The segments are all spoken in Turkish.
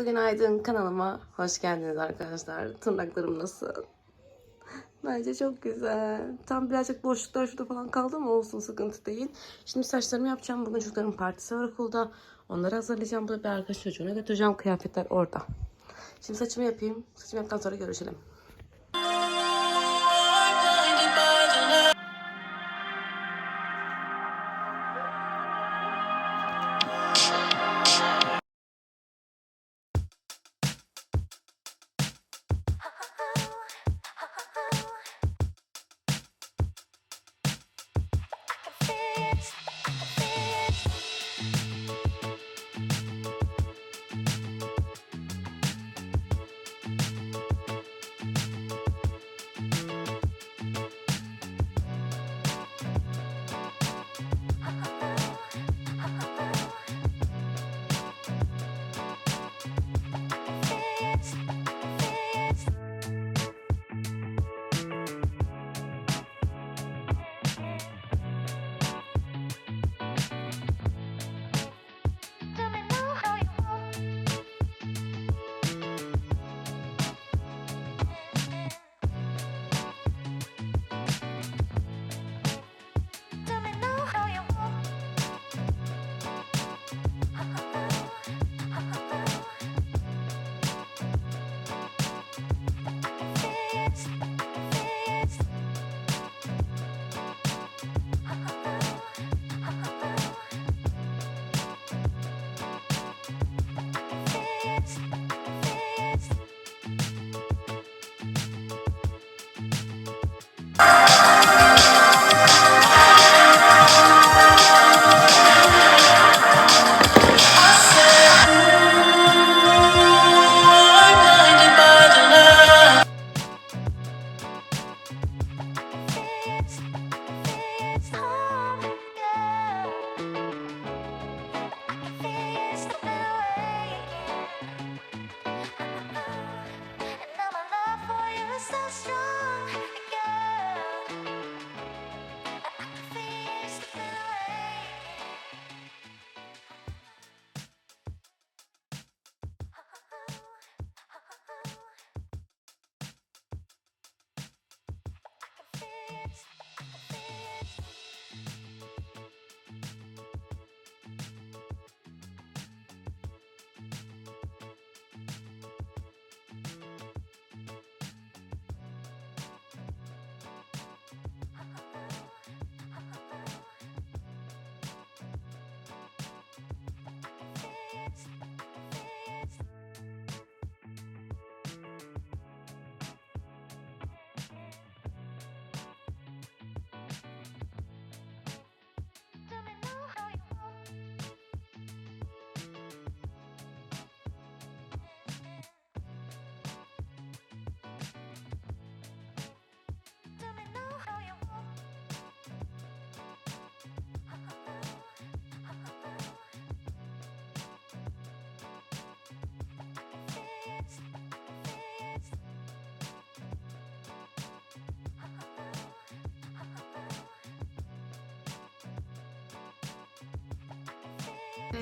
Herkese günaydın kanalıma hoş geldiniz arkadaşlar. Tırnaklarım nasıl? Bence çok güzel. Tam birazcık boşluklar şurada falan kaldı ama olsun sıkıntı değil. Şimdi saçlarımı yapacağım. Bugün çocukların partisi var okulda. Onları hazırlayacağım. Burada bir arkadaş çocuğuna götüreceğim. Kıyafetler orada. Şimdi saçımı yapayım. Saçımı yaptıktan sonra görüşelim.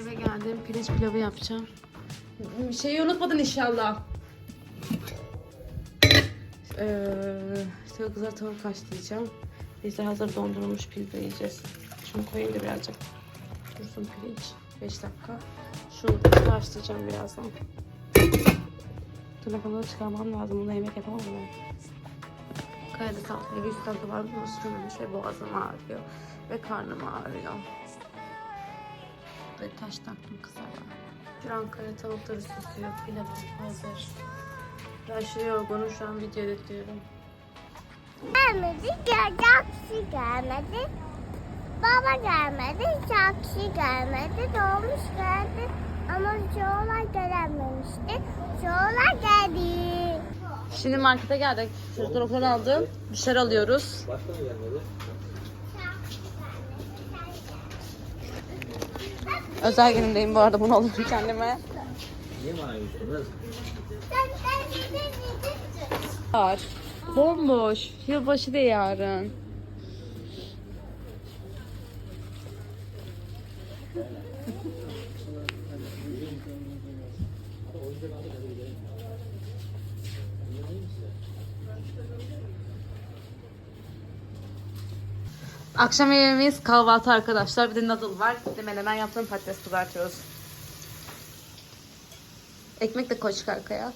Eve geldim. Pirinç pilavı yapacağım. Şeyi unutmadın inşallah. Ee, işte kızar tavuk haşlayacağım. Biz de hazır dondurulmuş pizza yiyeceğiz. Şunu koyayım da birazcık. Dursun pirinç. 5 dakika. Şunu haşlayacağım birazdan. Telefonu çıkarmam lazım. Bunda yemek yapamam ben. Kaydı tatlıya bir sıkıntı var. Bunu sürmemiş ve boğazım ağrıyor. Ve karnım ağrıyor. Ve taş taktım kıza. Bir Ankara tavukları süsüyor. Pilavı hazır. Ben şu yorgunum şu an video editliyorum. Gelmedi, Gökçe gelmedi. Baba gelmedi, Şakşi gelmedi, Doğmuş geldi. Ama çoğular gelememişti. Çoğular geldi. Şimdi markete geldik. Çocuklar okuldan aldım. Bir şeyler alıyoruz. Özel günümdeyim bu arada bunu alıyorum kendime. Niye bana. Bomboş. Yılbaşı da yarın. Akşam yemeğimiz kahvaltı arkadaşlar. Bir de noodle var. Bir de menemen yaptığım patates kızartıyoruz. Ekmek de koy çık arkaya.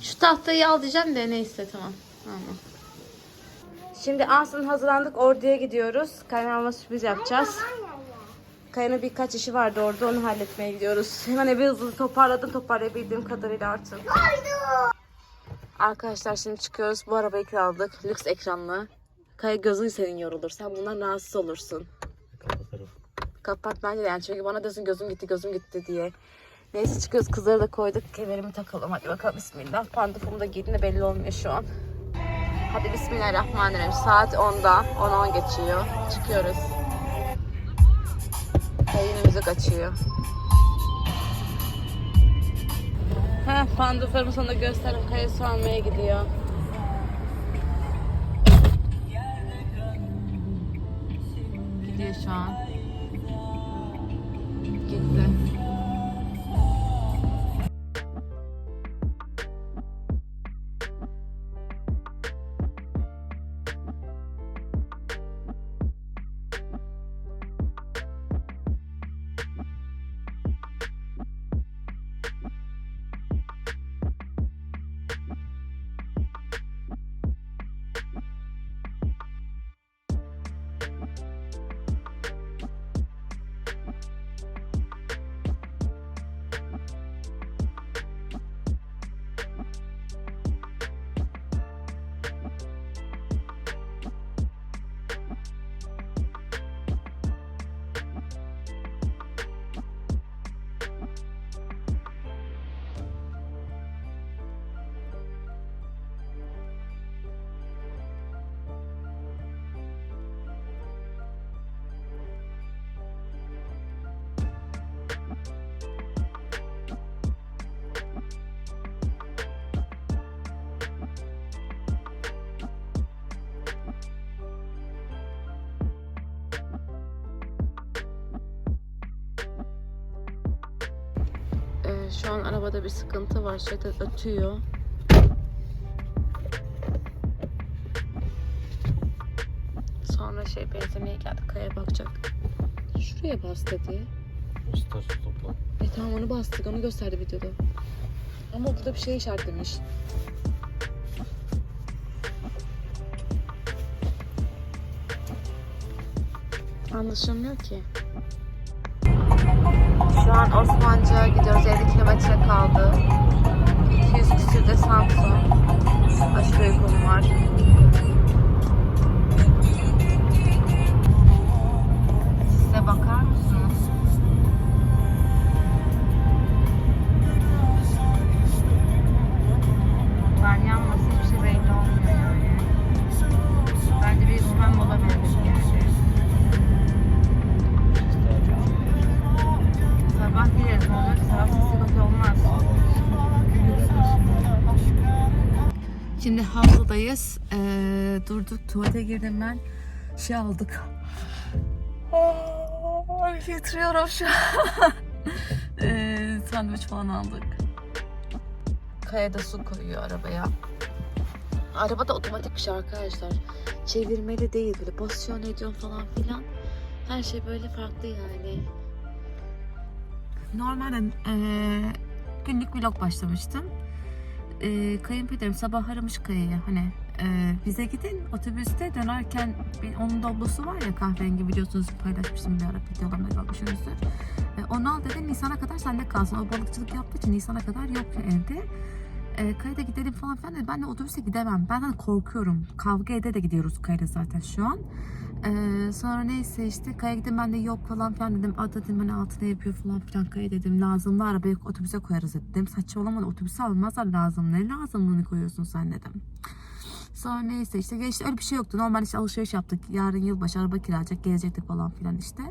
Şu tahtayı al diyeceğim de neyse tamam. Tamam. Şimdi Aslı'nın hazırlandık. Ordu'ya gidiyoruz. Kaynanama sürpriz yapacağız. Kaya'nın birkaç işi vardı orada. Onu halletmeye gidiyoruz. Hemen evi hızlı toparladım. Toparlayabildiğim kadarıyla artık. Arkadaşlar şimdi çıkıyoruz. Bu arabayı kiraladık. Lüks ekranlı. Kaya gözün senin yorulur. Sen bundan rahatsız olursun. Kapat bence de yani çünkü bana diyorsun gözüm gitti gözüm gitti diye. Neyse çıkıyoruz kızları da koyduk. Kemerimi takalım hadi bakalım bismillah. Pantofumu da giydim de belli olmuyor şu an. Hadi bismillahirrahmanirrahim. Saat 10'da. 10-10 geçiyor. Çıkıyoruz. Ve yine müzik açıyor. Ha, panduflarımı sana göstereyim. Kaya su almaya gidiyor. Gidiyor şu an. Gitti. Şu an arabada bir sıkıntı var. Şeyde ötüyor. Sonra şey benzinliğe geldik. Kaya bakacak. Şuraya bas dedi. Staj topla. E tamam onu bastık. Onu gösterdi videoda. Ama orada da bir şey işaretlemiş. Anlaşılmıyor ki. Şu an Osmancı'ya gidiyoruz. 50 kilometre kaldı. 200 küsürde Samsun. Aşırı uykum var. Havzadayız. Ee, durduk tuvalete girdim ben. Şey aldık. Ay titriyorum şu an. ee, sandviç falan aldık. Kayada su koyuyor arabaya. Araba da otomatik bir şey arkadaşlar. Çevirmeli değil böyle basıyor ediyor falan filan. Her şey böyle farklı yani. Normalde eee, günlük vlog başlamıştım. Eee kayınpederim sabah aramış Kaya'yı hani eee, bize gidin otobüste dönerken bir, onun doblosu var ya kahverengi biliyorsunuz paylaşmıştım bir ara videolarımda görmüşsünüzdür. E, onu al dedi Nisan'a kadar sende kalsın. O balıkçılık yaptığı için Nisan'a kadar yok evde. E, Kaya'da gidelim falan filan dedi. Ben de otobüse gidemem. Ben de korkuyorum. Kavga ede de gidiyoruz Kaya'da zaten şu an. Ee, sonra neyse işte Kaya gittim ben de yok falan filan dedim. Aa dedim hani altına yapıyor falan filan Kaya dedim. Lazımlı arabayı otobüse koyarız dedim. Saçmalama otobüse almazlar lazım. Ne lazımlığını koyuyorsun sen dedim. Sonra neyse işte geçti öyle bir şey yoktu. Normal işte alışveriş yaptık. Yarın yılbaşı araba kiralayacak gelecektik falan filan işte.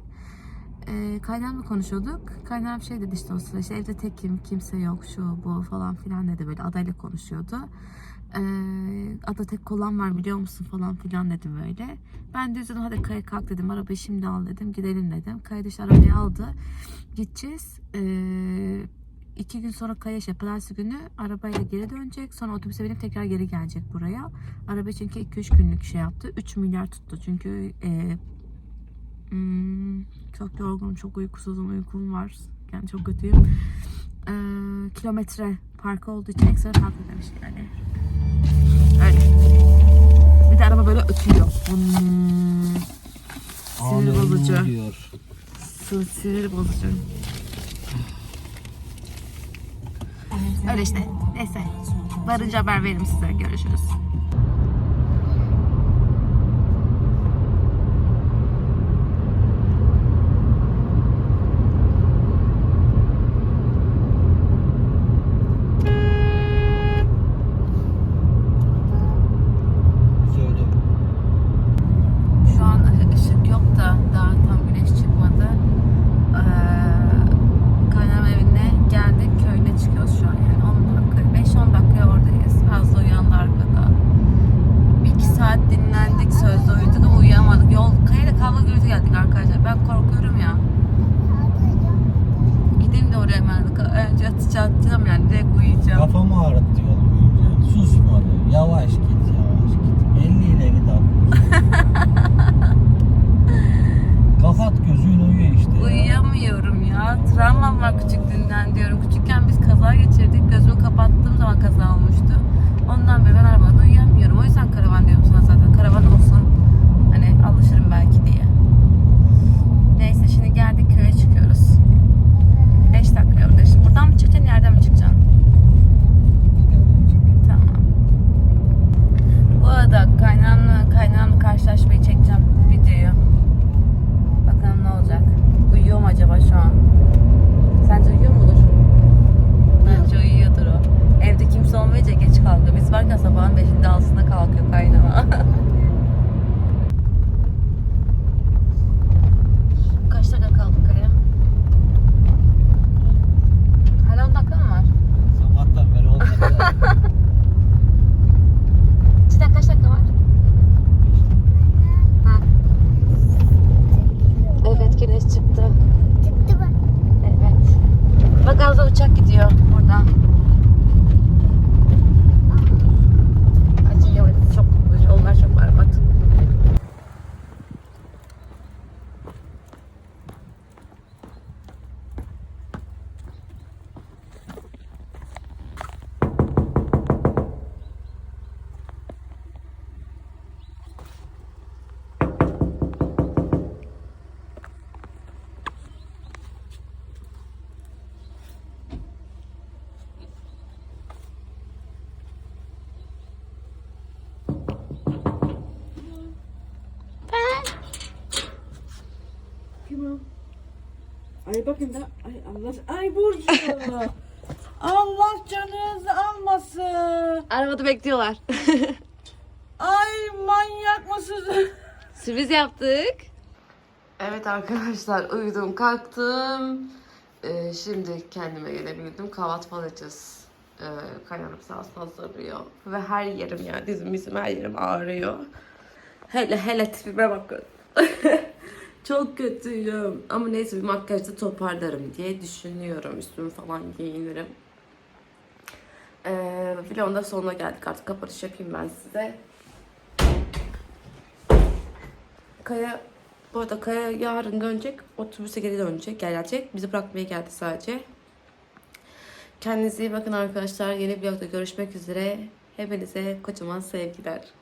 Ee, kaynanamla konuşuyorduk. Kaynanam şey dedi işte o sırada işte evde tekim kimse yok şu bu falan filan dedi böyle adayla konuşuyordu. Ee, ada tek kolan var biliyor musun falan filan dedi böyle. Ben de dedim hadi Kaya kalk dedim arabayı şimdi al dedim gidelim dedim. Kaya işte arabayı aldı. Gideceğiz. Ee, iki gün sonra Kaya işte pazartesi günü arabayla geri dönecek. Sonra otobüse binip tekrar geri gelecek buraya. Araba çünkü 2-3 günlük şey yaptı. 3 milyar tuttu. Çünkü e, hmm, çok yorgunum, çok uykusuzum, uykum var. Yani çok kötüyüm. E, kilometre park olduğu için ekstra fark ödemiş yani. Öyle. Bir de araba böyle ötüyor. Hmm. Sinir bozucu. Sinir bozucu. Öyle işte. Neyse. Varınca haber veririm size. Görüşürüz. Söyle. Şu an ışık yok da daha tam güneş çıkmadı. Ee, kaynanam evine geldik. Köyüne çıkıyoruz şu an yani 10 dakika, 5-10 dakika oradayız. Fazla uyandı arkada. Bir iki saat dinlendik, sözde uyuduk ama uyuyamadık. Yol, kayayla kavga gürültü geldik arkadaşlar. Ben korkuyorum ya. Gideyim de oraya hemen. Önce atacağım yani direkt uyuyacağım. Kafamı ağrıttı yol boyunca. Susmadı. Yavaş git yavaş git. 50 ile git abi. Kapat gözün uyuyor işte. ya. Uyuyamıyorum ya. Travmam var küçüklüğünden diyorum. Küçükken biz kaza kapattığım zaman kaza olmuştu. Ondan beri ben arabada uyuyamıyorum. O yüzden karavan diyorum sana zaten. Karavan olsun. Hani alışırım belki diye. Neyse şimdi geldik köye çıkıyoruz. 5 dakika yolda. Şimdi buradan mı çıkacaksın yerden mi çıkacaksın? Tamam. Bu arada kaynağımla, kaynağımla karşılaşmayı çekeceğim videoyu. Bakalım ne olacak. Uyuyor mu acaba şu an? Sence uyuyor mudur? Bence uyuyordur o. Evde kimse olmayınca geç kalkıyor. Biz varken sabahın 5'inde 6'sında kalkıyor kaynama. Kaç dakika kaldı Kaya? Hala 10 dakika mı var? Sabahtan beri olmadı. Cidden kaç dakika var? Ha. Evet güneş çıktı. Çıktı mı? Evet. Bak Azra uçak gidiyor buradan. Acı yavaş çok yollar çok var bak. Kim o? Ay bakın da ay Allah ay Burcu. Allah canınızı almasın. Arabada bekliyorlar. Ay manyak mısınız? Sürpriz yaptık. Evet arkadaşlar uyudum kalktım. Ee, şimdi kendime gelebildim. Kahvaltı falan edeceğiz. Ee, kaynanam sağ olsun hazırlıyor. Ve her yerim yani dizim bizim her yerim ağrıyor. Hele hele tipime bakın. Çok kötüyüm. Ama neyse bir makyajda toparlarım diye düşünüyorum. Üstümü falan giyinirim. Ee, vlogun da sonuna geldik artık kapanış yapayım ben size. Kaya bu arada Kaya yarın dönecek. Otobüse geri dönecek. Gelecek. Bizi bırakmaya geldi sadece. Kendinize iyi bakın arkadaşlar. Yeni bir vlogda görüşmek üzere. Hepinize kocaman sevgiler.